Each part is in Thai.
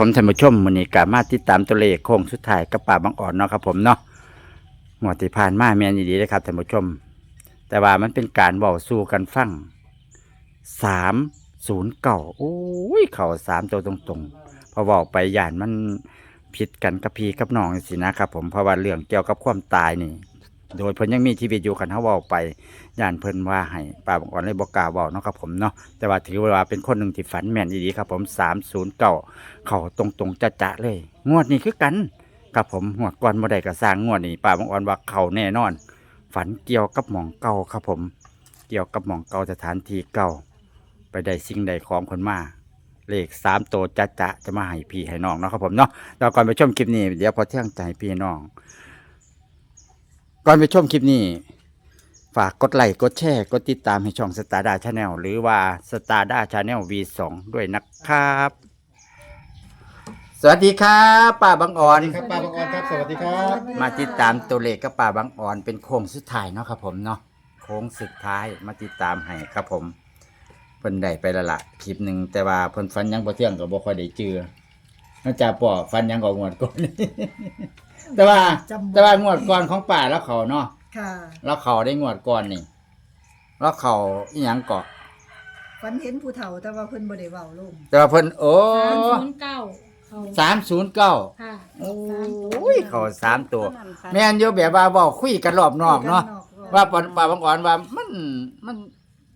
ผมท่านผู้ชมมื้อนี้ก็มาติดตามตัวเลขโค้งสุดท้ายกับป่าบางอ่อนเนาะครับผมเนาะงวดที่ผ่านมาแม่นดีเลยครับท่านผู้ชม แต่ว่ามันเป็นการเว้าสู่กันฟังสามศูนย์เก่าโอ้ยเข่าสามตัวตรงๆ พอเว้าไปย่านมันผิดกันกับพีกับน้องสินะครับผมเพราะว่าเรื่องเกี่ยวกับความตายนี่ โดยเพิ่นยังมีชีวิตอยู่คันเฮาเว้าไปย่านเพิ่นว่าให้ป้าบางอ่อนเลยบ่กล้าเว้าเนาะครับผมเนาะแต่ว่าถือว่าเป็นคนหนึ่งที่ฝันแม่นดีๆครับผม309เขาตรงตรงๆจะจะๆเลย งวดนี้คือกันกับผมงวดก่อนบ่ได้ก็สร้างงวดนี้ป้าบางอ่อนว่าเขาแน่นอน ฝันเกี่ยวกับหม่องเก่าครับผม เกี่ยวกับหม่องเก่าสถานที่เก่า ไปได้สิ่งใดของคนมาเลขสามตัวจะจะจะมาให้พี่ให้น้องเนาะครับผมเนาะเราก่อนไปชมคลิปนี้เดี๋ยวพอเที่ยงใจพี่น้อง ก่อนไปชมคลิปนี้ ฝากกดไลค์กดแชร์กดติดตามให้ช่องสตาร์ดาชาแนลหรือว่าสตาร์ดาชาแนล V2 ด้วยนะครับ สวัสดีครับป้าบางอ่อนสวัสดีครับป้าบางออนครับ สวัสดีครับ มาติดตามตัวเลขกับป้าบางอ่อนเป็นโค้งสุดท้ายเนาะครับผมเนาะโค้งสุดท้ายมาติดตามให้ครับผมเพิ่นได้ไปและละคลิปหนึ่งแต่ว่าเพิ่นฟันยังบ่เที่ยงก็บ่ค่อยได้เจอ นอกจากป่อฟันยังก็งวดก่อน แต่ว่า จำบ่ แต่ว่างวดก่อนของป้าแล้วเขาเนาะค่ะแล้วเขาได้งวดก่อนนี่แล้วเขาอีหยังเกาะฝันเห็นผู้เฒ่าแต่ว่าเพิ่นบ่ได้เว้าลงแต่ว่าเพิ่นโอ้สามศูนย์เก้าเขาสามศูนย์เก้าค่ะโอ้ยเขาสามตัว แม่นอยู่แบบว่าบอกคุยกันรอบนอกเนาะ ว่าปานป่าบางอ่อนว่ามันมัน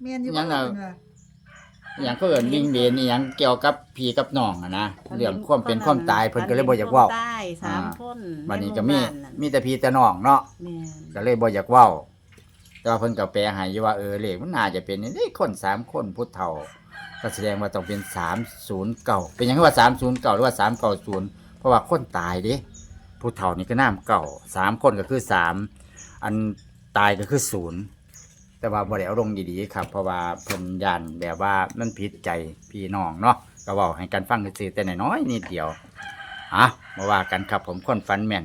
แม่นอยู่ยังบ่น่ะ เพิ่นว่า อหย่างก็เอินวิ่งเบนอหย่างเกี่ยวกับพี่กับน้องอะนะเรื่องความเป็นความตายเพิ่นก็เลยบ่อยากเว้าตายสามคนบัดนี้ใหก็มีบ้านั่นมีแต่พี่แต่น้องเนาะแม่นก็เลยบ่อยากเว้า แต่ว่าเพิ่นก็แปลให้อยู่ว่าเออเลขมันน่าจะเป็นนี่คนสามคนผู้เฒ่า ก็แสดงว่าต้องเป็น309เป็นหยังคือว่า309หรือว่า390เพราะว่าคนตายเด้ผู้เฒ่านี่ก็น้ำเก่าสามคนก็คือสามอันตายก็คือศูนย์ แต่ว่าบ่ได้เอาลงดีๆครับ เพราะว่าเพิ่นยันแบบว่ามันผิดใจพี่น้องเนาะก็เว้าให้กันฟังซื่อๆแต่น้อยๆนิดเดียวอะมาว่ากันครับผมคนฟันแม่น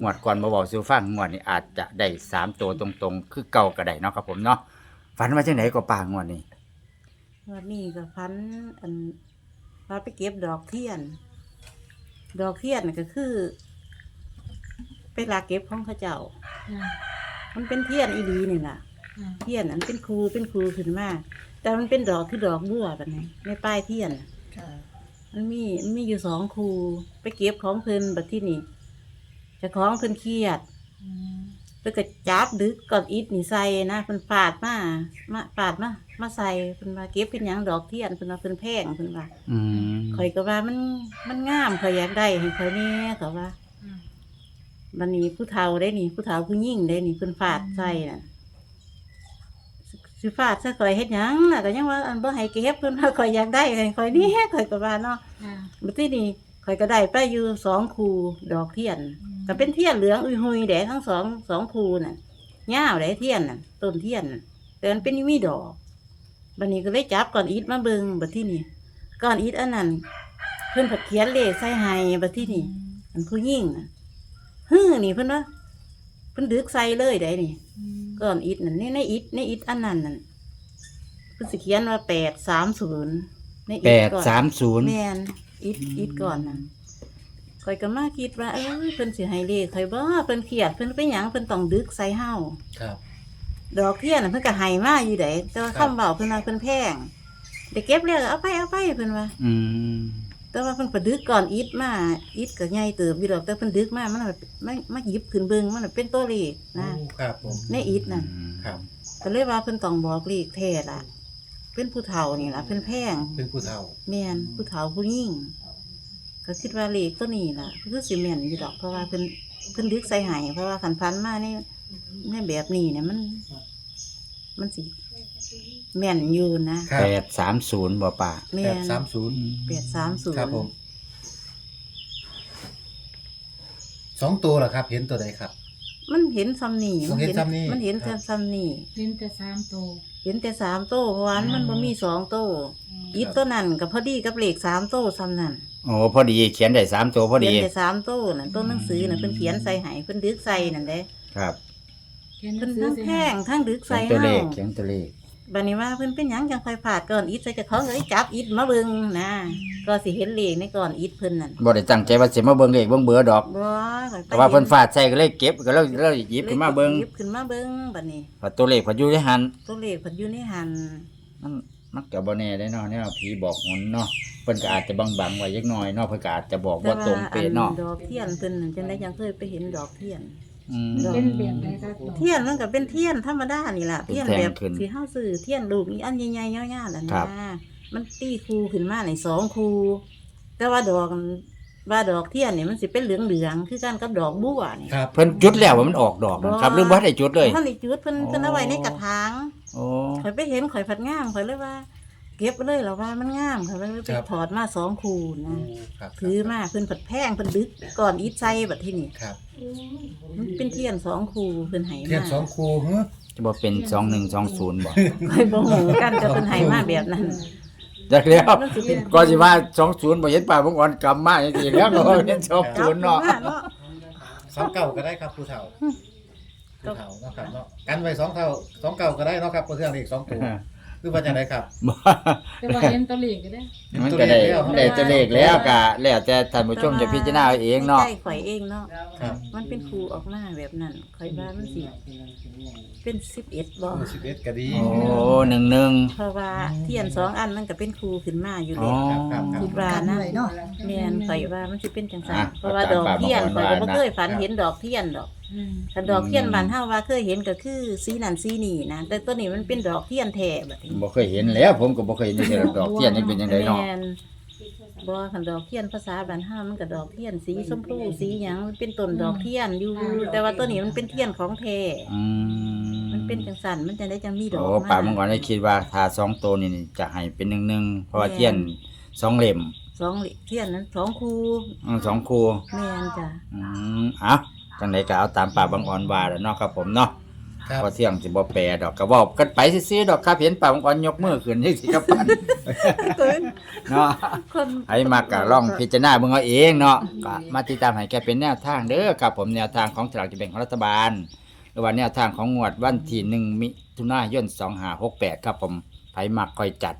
งวดก่อนมาเว้าสู่ฟังงวดนี้อาจจะได้สามตัวตรงๆ คือเก่าก็ได้เนาะครับผมเนาะฝันว่าจังไดก็ป่างวดนี้วันนี้ก็พันอันพาไปเก็บดอกเทียน ดอกเทียนน่ะก็คือ ไปลากเก็บของเขาเจ้าค่ะมันเป็นเทียนอีหลีนี่ล่ะค่ะ เทียนอันเป็นครูเป็นครูขึ้นมาแต่มันเป็นดอกคือดอกบัวแบบนี้ในป้ายเทียนน่ะค่ะมันมีมันมีอยู่สองครูไปเก็บของเพิ่นบัดที่นี่เจะของเพิ่นเครียดอืมเพิ่นก็จับดึกก่อนอิดนี่ใส่นะเพิ่นปาดมามาปาดมามาใส่เพิ่นว่าเก็บเป็นหยังดอกเทียนเพิ่นว่าเพิ่นแพงเพิ่นว่าอืมข่อยก็ว่ามันมันงามข่อยอยากได้ให้ข่อยแน่ก็ว่าอืมบัดนี้ผู้เฒ่าได้นี่ผู้เฒ่าผู้หญิงได้นี่เพิ่นฟาดใส่น่ะ สิสิฟาดใส่ข่อยเฮ็ดหยังน่ะก็ยังว่าอันบ่ให้เก็บเพิ่นว่าข่อยอยากได้ให้ข่อยนี่ข่อยก็ว่าเนาะค่ะบัดนี้นี่ข่อยก็ได้ไปอยู่สองคูดอกเทียนอืมก็เป็นเทียนเหลืองอุยหุยแดทั้งสองสองคูน่ะยาวแดเทียนน่ะต้นเทียนน่ะแต่มันเป็นมีดอกบัดนี้ก็เลยจับก่อนอีทมาเบิงบัดที่นี่ก่อนอีทอันนั้นเพิ่นผัดเขียนเลขใส่ให้บัดที่นี่อันผู้ยิ่งน่ะฮือนี่เพิ่นว่าเพิ่นดึกใส่เลยได้นี่อืม ก่อนอีทนั่นในในอีทในอีทอันนั้นนั่นเพิ่นสิเขียนว่าแปดสามศูนย์ในอีแปทดก่อนสามศูนย์แม่นอิดอิดก่อนน่ะข่อยก็มาคิดว่าเอ้ยเพิ่นสิให้เลขข่อยบ่เพิ่นเครียดเพิ่นไปหยังเพิ่นต้องดึกใส่เฮาครับ ดอกเทียนน่ะเพิ่นก็ให้มาอยู่ไดแต่ว่าครัคำบ เว้าเพิ่นว่าเพิ่นแพงได้เก็บแล้วเอาไปเอาไปเพิ่นว่า อืม แต่ว่าเพิ่นประดึกก่อนอิดมาอิดก็ใหญ่เติบอยู่ดอกแต่เพิ่นดึกมามันแบบมามาหยิบขึ้นเบิ่งมันนะเป็นตัวเลขนะโอ้ครับผมในอิดน่ะครับ ก็เลยว่าเพิ่นต้องบอกเลขแท้ล่ะ เป็นผู้เฒ่านี่ล่ะเพิ่นแพงเป็นผู้เฒ่าแม่นผู้เฒ่าผู้ยิ่งก็คิดว่าเลขตัวนี้ล่ะคือสิแม่นอยู่ดอกเพราะว่าเพิ่นเพิ่นดึกใส่ใหายเพราะว่าขันพันมาในในแบบนี้เนี่ยมัน มันสิ แม่นอยู่นะครับแปดสามศูนย์บ่ป่าแม่แปดนสามศูนย์แปดสามศูนครับผมย์สองตัวเหรอครับ เห็นตัวใดครับ มันเห็นซ้ำนี่มันเห็นซ้ำนี่มันเห็นครับ ซ้ำนี่เล่นแต่สามโตวเห็นแต่สามโต้เพราะว่ามันบ่มีสองโต้อีกตัวนั้นกับพอดีกับเลขสามโต้ซ้ำนั่นโอ้พอดีเขียนได้สามตัวพอเขียดี นแต่สามโต้นั่นต้นหนังสือน่ะเพิ่นเขียนใส่ใหายเพิ่นดึกใส่นั่นเด้ครับเขียนหนัเพิ่งนสือทั้งสิแพงทั้งดึกเขียใส่นตัวเลขเฮาเขียนตัวเลข บัดนี้ว่าเพิ่นเป็นหยังจังค่อยผาดก่อนอิดใส่กับเขาเลยจับอิดมาเบิ่งนะก็สิเห็นเลขในก่อนอิดเพิ่นนั่นบ่ได้ตั้งใจว่าสิมาเบิ่งเลขเบิ่งเบอร์ดอกบ่ข้อยไปแต่ว่าเพิ่นฟาดใส่ก็เลยเก็บก็เลยเลยหยิบขึ้นมาเบิ่งหยิบขึ้นมาเบิ่งบัดนี้ว่าตัวเลขเพันอยู่ในหันตัวเลขเพิ่นอยู่ในหันมันมันก็บ่แน่ได้เนาะแนวผีบอกหนเนาะเพิ่นก็อาจจะบังๆไว้จักหน่อยเนาะเพิ่นก็อาจจะบอกว่าตรงเป๊ะเนาะดอกเทียนเพิ่นนั่นจังได๋ยังเคยไปเห็นดอกเทียน อืม เป็นแบบไหนคะเทียนมันก็เป็นเทียนธรรมดานี่ล่ะเป็นเทียนแท่งแบบขึ้นสิเฮาซื้อเทียนลูกนี่อันใหญ่ๆยาวๆนั่นครันะบ มันตีคูขึ้นมาในสองคูแต่ว่าดอกว่าดอกเทียนนี่มันสิเป็นเหลืองๆคือกันกับดอกบัวนี่ ครับ เพิ่นจุดแล้วว่ามันออกดอกนะครับหรือบ่ได้จุดเลยมันนี่จุดเพิ่นอ๋อ เพิ่นเอาไว้ในกระถางโอ้ข่อยไปเห็นข่อยผัดงามข่อยเลยว่า เก็บไว้เลยแล้วว่ามันงามข่อยเลยไปถอดมาสองคูนะ ครับถือมาเพิ่นผัดแพงเพิ่นดึกก่อนอีใจบัดที่นี่ครับมันเป็นเทียนสองคูเพิ่นให้มาเทียนสองครูฮึจะบ่เป็น2120บ่ข่อยบ่ฮู้กันก็เพิ่นให้มาแบบนั้นจักแล้วมันสิเป็น ก็สิว่า20บ่เห็นป่าบงอ่อนกำมาจังซี่แล้วก็เห็น20เนาะเนาะสองเก่าก็ได้ครับผู้เฒ่าผู้เฒ่าเนาะครับเนาะกันไว้สองเท่าสองเก่าก็ได้เนาะครับเพื่อนเลขสองตัว คือว่าจะไหนครับ บ่แต่ว่าเห็นตัวเลขก็ได้มันก็ได้ได้ตัวเลขแล้วก็แล้วแต่ท่านผู้ชมจะพิจารณาเอาเองเนาะใจข่อยเองเนาะครับ มันเป็นครูออกมาแบบนั้นข่อยว่ามันสิเป็น11บ่สิบเอ็ดก็ดี โอ้หนึ่งหนึ่งเพราะว่าเทียนสองอันมันก็เป็นครูขึ้นมาอยู่อ๋แล้อวครับครับ คิดว่ากันนะไว้เนาะแม่นข่อยว่ามันสิเป็นจังซั่นอะเพราะว่าอาจารย์ดอกเทียนปาข่อยบก็อกว่าบ่เคยฝันเห็นดอกเทียนดอกอืมแต่ดอกเทียนบ้านเฮาว่าเคยเห็นก็คือสีนั่นสีนี่นะแต่ตัวนี้มันเป็นดอกเทียนแท้แบบนี้บ่เคยเห็นแล้ว ผมก็บ่เคยเห็นแต่ดอกเทียนนี่เป็นจังไดเนาะแม่นบ่คันดอกเทียนภาษาบ้านเฮามันก็ดอกเทียนสีชมพูสีหยังมันเป็นต้นดอกเทียนอยู่ แต่ว่าตัวนี้มันเป็นเทียนของแท้อืมมันเป็นจังซั่นมันจะได้จังมีดอกโอ้ป่ามังกรได้คิดว่าถ้าสองตัวนี่จะให้เป็นหนึ่งหนึ่งเพราะว่าเทียนสองเล่มสองเทียนนั้นสองคูอืมสองคู่แม่นจ้ะอืมเอะ จังไดก็เอาตามป่าบางอ่อนว่าแล้วเนาะครับผมเนาะครับ พอเที่ยงสิบ่แปรดอกก็เว้ากันไปซื่อๆดอกครับเห็นป่าบางอ่อนยกมือขึ้นจังสิครับปันเนาะ คนไอ้มากะล่องพิจารณาเบิ่งเอาเองเนาะก็มาติดตามให้แกเป็นแนวทางเด้อครับผมแนวทางของสลากกินแบ่งของรัฐบาล หรือว่าแนวทางของงวดวันที่หนึ่งมิถุนายน2568 ครับผมไผมักค่อยจัด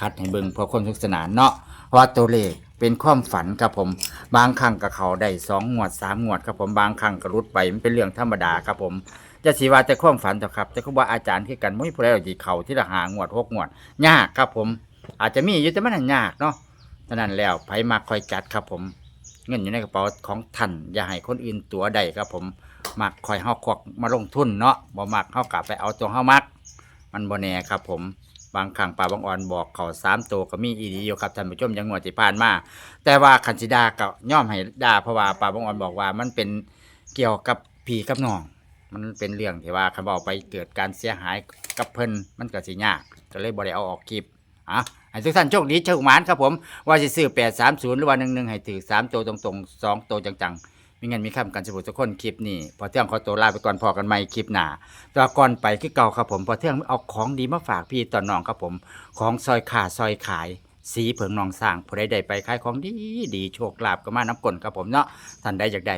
คัดให้เบิ่งเพื่อความสนุกสนานเนาะเพราะว่าตัวเลข เป็นความฝันครับผม บางครั้งก็เขาได้สองงวดสามงวดครับผมบางครั้งก็รุดไปมันเป็นเรื่องธรรมดาครับผมจะสีว่าแต่ความฝันเถอะครับ แต่ครูบาอาจารย์คือกันไม่ผู้ใดเอาที่เขาที่ละหางวดหกงวด ยากครับผม อาจจะมีอยู่แต่มันนยากเนาะฉะนั้นแล้วไผมักคอยจัดครับผม เงินอยู่ในกระเป๋าของท่านอย่าให้คนอื่นตัวใดครับผมมักคอยเฮาควักมาลงทุนเนาะบ่มักเฮากลับไปเอาตัวเฮามัก มันบ่แน่ครับผม บางครั้งป่าบางอ่อนบอกเขาสามตัวก็มีอีดีอยู่ครับท่านผู้ชมอยังงวดที่ผ่านมา แต่ว่าคันสิดาก็ย่อมให้ดาเพราะว่าป่าบางอ่อนบอกว่ามันเป็นเกี่ยวกับผีกับน้อง มันเป็นเรื่องที่ว่าคันบอกไปเกิดการเสียหายกับเพิ่นมันก็สิยากก็เลยบ่ได้เอาออกคลิปอะให้ทุกท่านโชคดีโชคหมานครับผมว่าสิซื้อ830หรือว่า11ให้ถือ3ตัวตรงๆ2ตัวจังๆ มีเงินมีคำกันสมุทรทุกคนคลิปนี้พอเที่ยงขอตัวลาไปก่อนพอกันใหม่คลิปหน้าแตว่าก่อนไปคือเก่าครับผมพอเที่ยงเอาของดีมาฝากพี่ตอนน้องครับผม ของซอยขาซอยขาย สีเผิงนองสร้างผู้ใดได้ไปขายของดีดีโชคลาภก็มาน้ำกลนครับผมเนาะท่านใดอยากได้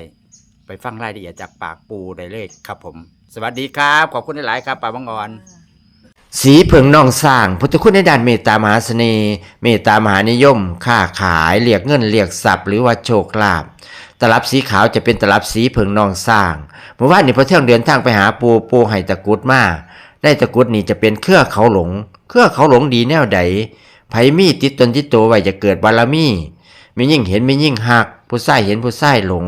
ไปฟังรายละเอียดจากปากปูได้เลยครับผม สวัสดีครับ ขอบคุณหลายๆครับป้าบังออน สีเผิงนองสร้างพุทธคุณในด้านเมตตามหาเสน่ห์เมตตามหานิยม ค้าขายเรียกเงินเรียกทรัพย์หรือว่าโชคลาภ ตลับสีขาวจะเป็นตลับสีเผิงนองสร้างเมื่อวานนี้พอเที่ยงเดินทางไปหาปูปูให้ตะกุดมาได้ตะกุดนี่จะเป็นเครือเขาหลง เครือเขาหลงดีแนวใดไผมีติดตนติดตัวไว้จะเกิดบารมีมียิ่งเห็นมียิ่งหัก ผู้ใส่เห็นผู้ใส่หลง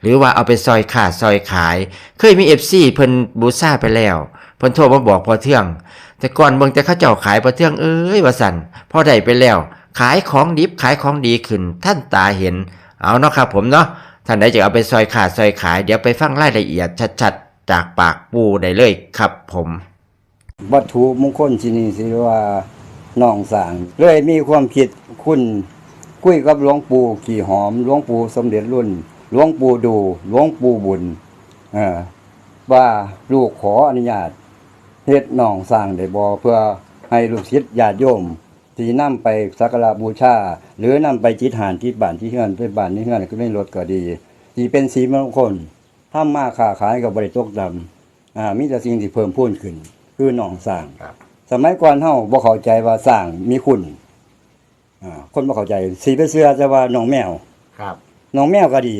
หรือว่าเอาไปซอยขาดซอยขาย เคยมีเอฟซีเพิ่นบูซ่าไปแล้วเพิ่นโทรมาบอกพอเที่ยงแต่ก่อนเบิ่งแต่เขาเจ้าขายปลาเทืองเอ้ยว่าสั่นพอได้ไปแล้ว ขายของดิบขายของดีขึ้นท่านตาเห็น เอาเนาะครับผมเนาะ ท่านใดจะเอาไปซอยขาดซอยขาย เดี๋ยวไปฟังรายละเอียดชัดๆ จากปากปูได้เลยครับผม วัตถุมงคลที่นี่สิว่าน้องสางเลยมีความคิดคุณคุยกับหลวงปู่ขี่หอมหลวงปู่สมเด็จรุ่นหลวงปู่ดูหลวงปู่บุญเออว่าลูกขออนุญาตเฮ็ดน้องสร้างได้บ่เพื่อให้ลูกศิษย์ญาติโยม ที่นำไปสักการะบูชา หรือนำไปจิตหานที่บ้านที่เฮือนไปบ้านที่เฮือนก็ไม่ลดก็ดีที่เป็นสีมงคลถ้ามาค้าขายกับบริตกดำอ่ามีแต่สิ่งที่เพิ่มพูนขึ้น คือหนองสร้างครับสมัยก่อนเฮาบ่เข้าใจว่าสร้างมีคุณอ่าคนบ่เข้าใจสิไปเชื่อแต่ว่าน้องแมวครับน้องแมวก็ดี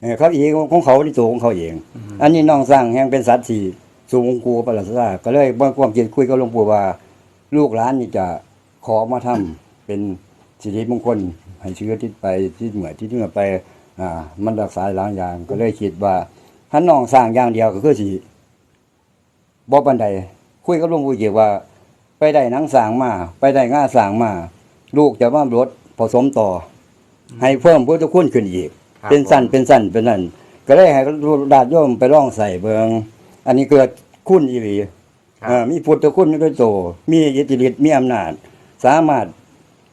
เออเขาเองของเขาที่ตัวของเขาเอง อันนี้น้องสร้างแห่งเป็นสัตว์ที่สูงกูประหลาดซาก็เลยบ่ความคิดคุยกับหลวงปู่ว่า ลูกหลานนี่จะ ขอมาทำเป็นสิริมงคลให้เชื้อที่ไปที่เหมือที่เหนือไปอ่ามันรักษาหลายอย่างก็เลยคิดว่าถ้าน้องสร้างอย่างเดียวก็คือสิบ่ปานใดคุยกับหลวงปู่เกี่ยวว่า ไปได้หนังสร้างมา ไปได้ง่าสร้างมา ลูกจะว่ารถผสมต่ออให้เพิ่มพุทธคุณขึ้นอีกครับเป็นสั้นเป็นสั้นเป็นนั่นก็เลยให้ดาดโยมไปร่องใส่เบิงอันนี้เกิดคุณอีหลีครับเอ่อมีพุทธคุณด้วยโตมีอิทธิฤทธิ์มีอำนาจ สามารถ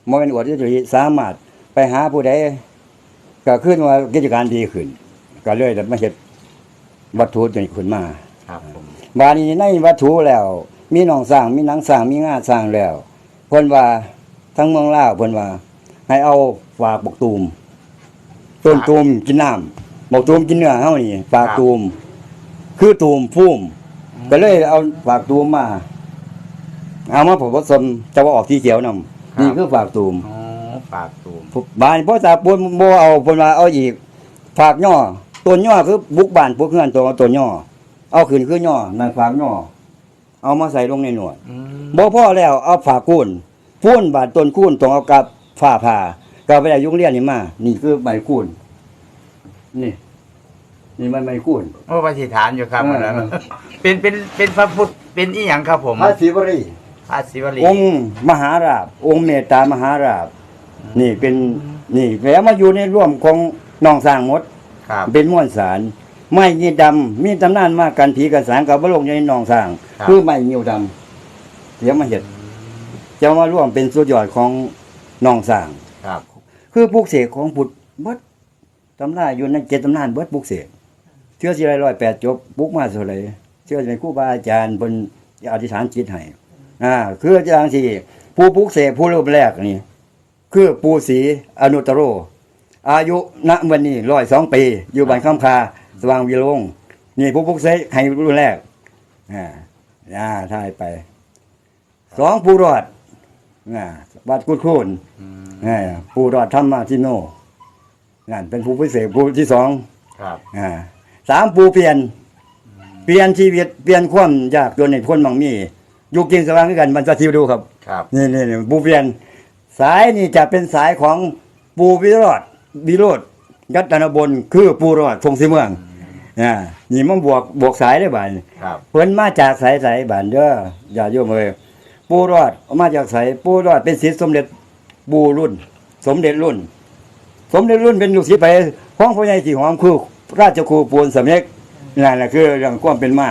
มเป็นอวดอิทธิฤทธิ์สามารถไปหาผู้ใดก็ขึ้นว่ากิจการดีขึ้น ก็เลยได้มาเฮ็ดวัตถุตัวนี้ขึ้นมาครับผมบาดนี้ในวัตถุแล้ว มีหนองสร้างมีหนังสร้างมีงาสร้างแล้วเพิ่นว่าทั้งเมืองลาวเพิ่นว่า ให้เอาฝากบกตูมต้นตูมกินน้ำบกตูมกินเนื้อเฮานี่ฝากตูม คือตูมพุ่มก็เลยเอาฝากตูมมา เอามาผสมจะว่าออกสีเขียวนํนี่คือฝากตูมอ๋อปากตูมบานพ่อตาปูนบ่เอาเพิ่นว่าเอาอีกฝากย่อต้นย่อคือบุกบ้านพวกเฮือนตัวต้นย่อเอาขึ้นคือย่อนั่นฝากย่อเอามาใส่ลงในหนวด อืมบ่พอแล้วเอาฝากคูนพูนบาดต้นคูนต้องเอากับฝ้าผ่าก็เอาไปได้ยุงเรียนนี่มานี่คือใบคูนนี่ นี่มันใบคูนโอ้ปฏิฐานอยู่ครับเออ อันนั้นเป็นเป็นเป็นพระพุทธเป็นอีหยังครับผมพระศิวรี พระศิวลีองค์มหาราบ องค์เมตตามหาราบ นี่เป็นนี่แล้วมาอยู่ในร่วมของน้องสร้างหมดครับ เป็นม้วนสารไม้ยีดำมีตำนานมากกันผีกันสางกับบลงในหนองสร้าง ครับ คือไม้เงียวดำเดี๋ยวมาเห็ดจะมาร่วมเป็นสุดยอดของหนองสร้าง ครับคือปลูกเสกของบุตรเบิดตำนานอยู่ในเจ็ดตำนานเบิดปลูกเสกเชื่อสิไรร้อยแปดจบปลูกมาเท่าไหรเชื่อสิเป็นครูบาอาจารย์บนอธิษฐานจิตให้ อ่าคืออาจารย์สี่ผู้ปลูกเสกผู้รูปแรกนี่คือปูศรีอนุตตโร อายุณวันนี้ร้อยสองปี อยู่บ้านคำคาสว่างวิโรงนี่ผู้ปลุกเสกให้รุ่นแรกอ่าอ่าทายไปสองผู้รอดอ่าวัดกุดคูนอ่าผู้รอดธรรมาทิโนนั่นเป็นผู้พิเศษผู้ที่สองครับอ่าสามผู้เปลี่ยน เปลี่ยนชีวิตเปลี่ยนความยากจนในพ้นมังมี อยู่กินสว่างด้วยกันมันจะทิวดูครับ ครับ นี่นี่นี่ปูเปลี่ยน สายนี่จะเป็นสายของปูวิโรธวิโรธยัตนบนคือปูรอดพงศิเมืองอ่านี่มันบวกบวกสายได้บ่านครับ เพิ่นมาจากสายสายบ้านเด้ออย่าโยมเอ้ยปูรอดมาจากสายปูรอดเป็นศิษย์สมเด็จปูรุ่น สมเด็จรุ่น สมเด็จรุ่นเป็นลูกศิษย์ไปของพ่อใหญ่ที่หอมคือราชครูปูนสำเร็จนั่นแหละคือเรื่องความเป็นมา